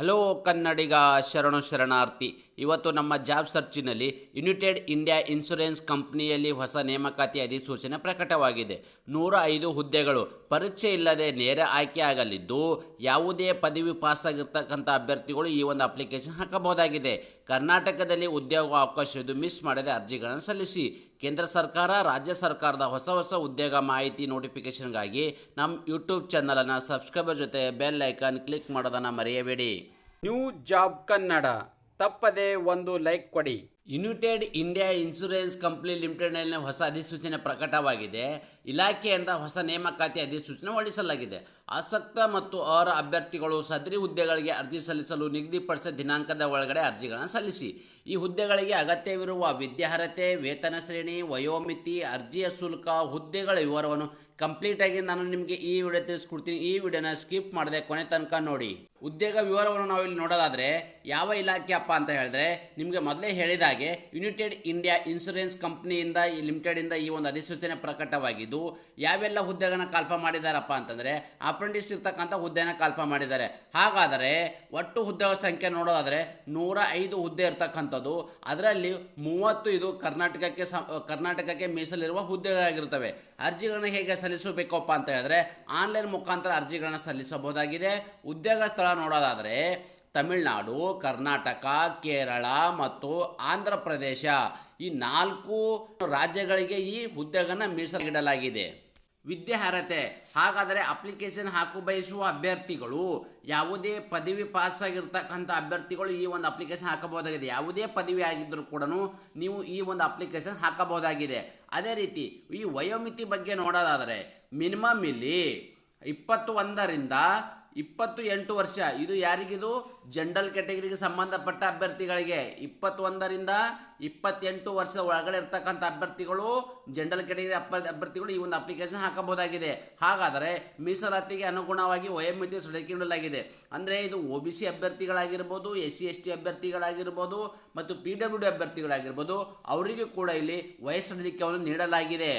Hello ಕನ್ನಡಿಗ ಶರಣು ಶರಣಾರ್ಥಿ. ಇವತ್ತು ನಮ್ಮ ಜಾಬ್ ಸರ್ಚಿನಲ್ಲಿ ಯುನೈಟೆಡ್ ಇಂಡಿಯಾ ಇನ್ಶೂರೆನ್ಸ್ ಕಂಪ್ನಿಯಲ್ಲಿ ಹೊಸ ನೇಮಕಾತಿ ಅಧಿಸೂಚನೆ ಪ್ರಕಟವಾಗಿದೆ. ನೂರ ಐದು ಹುದ್ದೆಗಳು ಪರೀಕ್ಷೆ ಇಲ್ಲದೆ ನೇರ ಆಯ್ಕೆ ಆಗಲಿದ್ದು, ಯಾವುದೇ ಪದವಿ ಪಾಸಾಗಿರ್ತಕ್ಕಂಥ ಅಭ್ಯರ್ಥಿಗಳು ಈ ಒಂದು ಅಪ್ಲಿಕೇಶನ್ ಹಾಕಬಹುದಾಗಿದೆ. ಕರ್ನಾಟಕದಲ್ಲಿ ಉದ್ಯೋಗ ಅವಕಾಶ ಇದು ಮಿಸ್ ಮಾಡದೆ ಅರ್ಜಿಗಳನ್ನು ಸಲ್ಲಿಸಿ. ಕೇಂದ್ರ ಸರ್ಕಾರ, ರಾಜ್ಯ ಸರ್ಕಾರದ ಹೊಸ ಹೊಸ ಉದ್ಯೋಗ ಮಾಹಿತಿ ನೋಟಿಫಿಕೇಷನ್ಗಾಗಿ ನಮ್ಮ ಯೂಟ್ಯೂಬ್ ಚಾನಲನ್ನು ಸಬ್ಸ್ಕ್ರೈಬರ್ ಜೊತೆ ಬೆಲ್ ಐಕಾನ್ ಕ್ಲಿಕ್ ಮಾಡೋದನ್ನು ಮರೆಯಬೇಡಿ. New job Kannada. ತಪ್ಪದೆ ಒಂದು ಲೈಕ್ ಕೊಡಿ. ಯುನೈಟೆಡ್ ಇಂಡಿಯಾ ಇನ್ಶೂರೆನ್ಸ್ ಕಂಪ್ನಿ ಲಿಮಿಟೆಡ್ನಲ್ಲಿನ ಹೊಸ ಅಧಿಸೂಚನೆ ಪ್ರಕಟವಾಗಿದೆ. ಇಲಾಖೆಯಿಂದ ಹೊಸ ನೇಮಕಾತಿ ಅಧಿಸೂಚನೆ ಹೊರಡಿಸಲಾಗಿದೆ. ಆಸಕ್ತ ಮತ್ತು ಅವರ ಅಭ್ಯರ್ಥಿಗಳು ಸದರಿ ಹುದ್ದೆಗಳಿಗೆ ಅರ್ಜಿ ಸಲ್ಲಿಸಲು ನಿಗದಿಪಡಿಸಿದ ದಿನಾಂಕದ ಒಳಗಡೆ ಅರ್ಜಿಗಳನ್ನು ಸಲ್ಲಿಸಿ. ಈ ಹುದ್ದೆಗಳಿಗೆ ಅಗತ್ಯವಿರುವ ವಿದ್ಯಾರ್ಹತೆ, ವೇತನ ಶ್ರೇಣಿ, ವಯೋಮಿತಿ, ಅರ್ಜಿಯ ಶುಲ್ಕ, ಹುದ್ದೆಗಳ ವಿವರವನ್ನು ಕಂಪ್ಲೀಟಾಗಿ ನಾನು ನಿಮಗೆ ಈ ವಿಡಿಯೋ ತಿಳಿಸ್ಕೊಡ್ತೀನಿ. ಈ ವಿಡಿಯೋನ ಸ್ಕಿಪ್ ಮಾಡದೆ ಕೊನೆ ತನಕ ನೋಡಿ. ಉದ್ಯೋಗ ವಿವರವನ್ನು ನಾವು ಇಲ್ಲಿ ನೋಡೋದಾದರೆ ಯಾವ ಇಲಾಖೆಯಪ್ಪ ಅಂತ ಹೇಳಿದ್ರೆ ನಿಮಗೆ ಮೊದಲೇ ಹೇಳಿದ ಹಾಗೆ ಯುನೈಟೆಡ್ ಇಂಡಿಯಾ ಇನ್ಶೂರೆನ್ಸ್ ಕಂಪ್ನಿಯಿಂದ ಈ ಲಿಮಿಟೆಡಿಂದ ಈ ಒಂದು ಅಧಿಸೂಚನೆ ಪ್ರಕಟವಾಗಿದ್ದು, ಯಾವೆಲ್ಲ ಹುದ್ದೆಗಳನ್ನ ಕಲ್ಪ ಮಾಡಿದಾರಪ್ಪ ಅಂತಂದರೆ ಅಪ್ರೆಂಟಿಸ್ ಇರ್ತಕ್ಕಂಥ ಹುದ್ದೆನ ಕಲ್ಪ ಮಾಡಿದ್ದಾರೆ. ಹಾಗಾದರೆ, ಒಟ್ಟು ಹುದ್ದೆಗಳ ಸಂಖ್ಯೆ ನೋಡೋದಾದರೆ ನೂರ ಐದು ಹುದ್ದೆ ಇರ್ತಕ್ಕಂಥದ್ದು. ಅದರಲ್ಲಿ ಮೂವತ್ತು ಇದು ಕರ್ನಾಟಕಕ್ಕೆ ಸ ಕರ್ನಾಟಕಕ್ಕೆ ಮೀಸಲಿರುವ ಹುದ್ದೆಗಳಾಗಿರ್ತವೆ ಅರ್ಜಿಗಳನ್ನು ಹೇಗೆ ಸಲ್ಲಿಸಬೇಕಪ್ಪ ಅಂತ ಹೇಳಿದ್ರೆ ಆನ್ಲೈನ್ ಮುಖಾಂತರ ಅರ್ಜಿಗಳನ್ನು ಸಲ್ಲಿಸಬಹುದಾಗಿದೆ. ಉದ್ಯೋಗ ಸ್ಥಳ ನೋಡೋದಾದರೆ ತಮಿಳುನಾಡು, ಕರ್ನಾಟಕ, ಕೇರಳ ಮತ್ತು ಆಂಧ್ರ ಪ್ರದೇಶ ಈ ನಾಲ್ಕು ರಾಜ್ಯಗಳಿಗೆ ಈ ಹುದ್ದೆಗಳನ್ನು ಮೀಸಲಿಡಲಾಗಿದೆ ವಿದ್ಯಾರ್ಹತೆ, ಹಾಗಾದರೆ ಅಪ್ಲಿಕೇಶನ್ ಹಾಕು ಬಯಸುವ ಅಭ್ಯರ್ಥಿಗಳು ಯಾವುದೇ ಪದವಿ ಪಾಸ್ ಆಗಿರ್ತಕ್ಕಂಥ ಅಭ್ಯರ್ಥಿಗಳು ಈ ಒಂದು ಅಪ್ಲಿಕೇಶನ್ ಹಾಕಬಹುದಾಗಿದೆ. ಯಾವುದೇ ಪದವಿ ಆಗಿದ್ದರೂ ಕೂಡ ನೀವು ಈ ಒಂದು ಅಪ್ಲಿಕೇಶನ್ ಹಾಕಬಹುದಾಗಿದೆ. ಅದೇ ರೀತಿ ಈ ವಯೋಮಿತಿ ಬಗ್ಗೆ ನೋಡೋದಾದರೆ ಮಿನಿಮಮ್ ಇಲ್ಲಿ ಇಪ್ಪತ್ತು ಒಂದರಿಂದ ಇಪ್ಪತ್ತು ಎಂಟು ವರ್ಷ. ಇದು ಯಾರಿಗಿದು? ಜನರಲ್ ಕ್ಯಾಟಗರಿಗೆ ಸಂಬಂಧಪಟ್ಟ ಅಭ್ಯರ್ಥಿಗಳಿಗೆ. ಇಪ್ಪತ್ತೊಂದರಿಂದ ಇಪ್ಪತ್ತೆಂಟು ವರ್ಷದ ಒಳಗಡೆ ಇರ್ತಕ್ಕಂಥ ಅಭ್ಯರ್ಥಿಗಳು, ಜನರಲ್ ಕ್ಯಾಟಗರಿ ಅಭ್ಯರ್ಥಿಗಳು ಈ ಒಂದು ಅಪ್ಲಿಕೇಶನ್ ಹಾಕಬಹುದಾಗಿದೆ. ಹಾಗಾದರೆ ಮೀಸಲಾತಿಗೆ ಅನುಗುಣವಾಗಿ ವಯೋಮಿತಿ ನೀಡಲಾಗಿದೆ. ಅಂದರೆ ಇದು ಒ ಬಿ ಸಿ ಅಭ್ಯರ್ಥಿಗಳಾಗಿರ್ಬೋದು, ಎಸ್ ಸಿ, ಎಸ್ ಟಿ ಅಭ್ಯರ್ಥಿಗಳಾಗಿರ್ಬೋದು ಮತ್ತು ಪಿ ಡಬ್ಲ್ಯೂ ಡಿ ಅಭ್ಯರ್ಥಿಗಳಾಗಿರ್ಬೋದು, ಅವರಿಗೂ ಕೂಡ ಇಲ್ಲಿ ವಯಸ್ಸಡಿಲಿಕೆಯನ್ನು ನೀಡಲಾಗಿದೆ.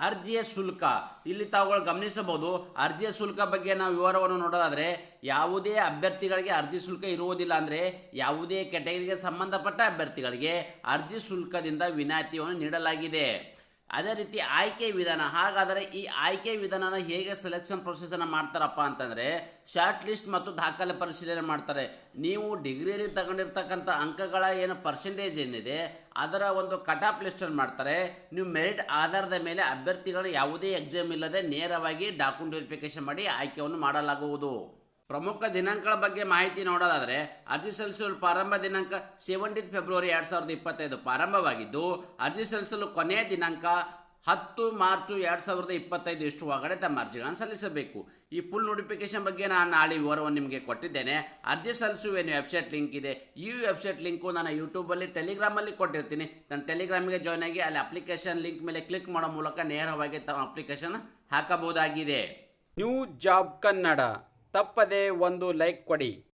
ಅರ್ಜಿಯ ಶುಲ್ಕ. ಇಲ್ಲಿ ತಾವುಗಳು ಗಮನಿಸಬಹುದು, ಅರ್ಜಿಯ ಶುಲ್ಕ ಬಗ್ಗೆ ನಾವು ವಿವರವನ್ನು ನೋಡೋದಾದರೆ, ಯಾವುದೇ ಅಭ್ಯರ್ಥಿಗಳಿಗೆ ಅರ್ಜಿ ಶುಲ್ಕ ಇರುವುದಿಲ್ಲ ಅಂದರೆ, ಯಾವುದೇ ಕೆಟಗರಿಗೆ ಸಂಬಂಧಪಟ್ಟ ಅಭ್ಯರ್ಥಿಗಳಿಗೆ ಅರ್ಜಿ ಶುಲ್ಕದಿಂದ ವಿನಾಯಿತಿಯನ್ನು ನೀಡಲಾಗಿದೆ. ಅದೇ ರೀತಿ ಆಯ್ಕೆ ವಿಧಾನ. ಹಾಗಾದರೆ ಈ ಆಯ್ಕೆ ವಿಧಾನನ ಹೇಗೆ ಸೆಲೆಕ್ಷನ್ ಪ್ರೊಸೆಸನ್ನು ಮಾಡ್ತಾರಪ್ಪ ಅಂತಂದರೆ ಶಾರ್ಟ್ ಲಿಸ್ಟ್ ಮತ್ತು ದಾಖಲೆ ಪರಿಶೀಲನೆ ಮಾಡ್ತಾರೆ. ನೀವು ಡಿಗ್ರಿಯಲ್ಲಿ ತಗೊಂಡಿರ್ತಕ್ಕಂಥ ಅಂಕಗಳ ಏನು ಪರ್ಸೆಂಟೇಜ್ ಏನಿದೆ, ಅದರ ಒಂದು ಕಟ್ ಆಫ್ ಲಿಸ್ಟನ್ನು ಮಾಡ್ತಾರೆ. ನೀವು ಮೆರಿಟ್ ಆಧಾರದ ಮೇಲೆ ಅಭ್ಯರ್ಥಿಗಳು ಯಾವುದೇ ಎಕ್ಸಾಮ್ ಇಲ್ಲದೆ ನೇರವಾಗಿ ಡಾಕ್ಯುಮೆಂಟ್ ವೆರಿಫಿಕೇಶನ್ ಮಾಡಿ ಆಯ್ಕೆಯನ್ನು ಮಾಡಲಾಗುವುದು. ಪ್ರಮುಖ ದಿನಾಂಕಗಳ ಬಗ್ಗೆ ಮಾಹಿತಿ ನೋಡೋದಾದರೆ ಅರ್ಜಿ ಸಲ್ಲಿಸಲು ಪ್ರಾರಂಭ ದಿನಾಂಕ ಸೆವೆಂಟೀನ್ ಫೆಬ್ರವರಿ ಎರಡು ಸಾವಿರದ ಇಪ್ಪತ್ತೈದು ಪ್ರಾರಂಭವಾಗಿದ್ದು, ಅರ್ಜಿ ಸಲ್ಲಿಸಲು ಕೊನೆಯ ದಿನಾಂಕ ಹತ್ತು ಮಾರ್ಚು ಎರಡು ಸಾವಿರದ ಇಪ್ಪತ್ತೈದು ಇಷ್ಟು ಒಳಗಡೆ ತಮ್ಮ ಅರ್ಜಿಗಳನ್ನು ಸಲ್ಲಿಸಬೇಕು. ಈ ಫುಲ್ ನೋಟಿಫಿಕೇಶನ್ ಬಗ್ಗೆ ನಾನು ನಾಳೆ ವಿವರವನ್ನು ನಿಮಗೆ ಕೊಟ್ಟಿದ್ದೇನೆ. ಅರ್ಜಿ ಸಲ್ಲಿಸುವೇನು ವೆಬ್ಸೈಟ್ ಲಿಂಕ್ ಇದೆ, ಈ ವೆಬ್ಸೈಟ್ ಲಿಂಕು ನಾನು ಯೂಟ್ಯೂಬಲ್ಲಿ ಟೆಲಿಗ್ರಾಮಲ್ಲಿ ಕೊಟ್ಟಿರ್ತೀನಿ. ನಾನು ಟೆಲಿಗ್ರಾಮಿಗೆ ಜಾಯ್ನ್ ಆಗಿ ಅಲ್ಲಿ ಅಪ್ಲಿಕೇಶನ್ ಲಿಂಕ್ ಮೇಲೆ ಕ್ಲಿಕ್ ಮಾಡೋ ಮೂಲಕ ನೇರವಾಗಿ ತಮ್ಮ ಅಪ್ಲಿಕೇಶನ್ ಹಾಕಬಹುದಾಗಿದೆ. ನ್ಯೂ ಜಾಬ್ ಕನ್ನಡ ತಪ್ಪದೆ ಒಂದು ಲೈಕ್ ಕೊಡಿ.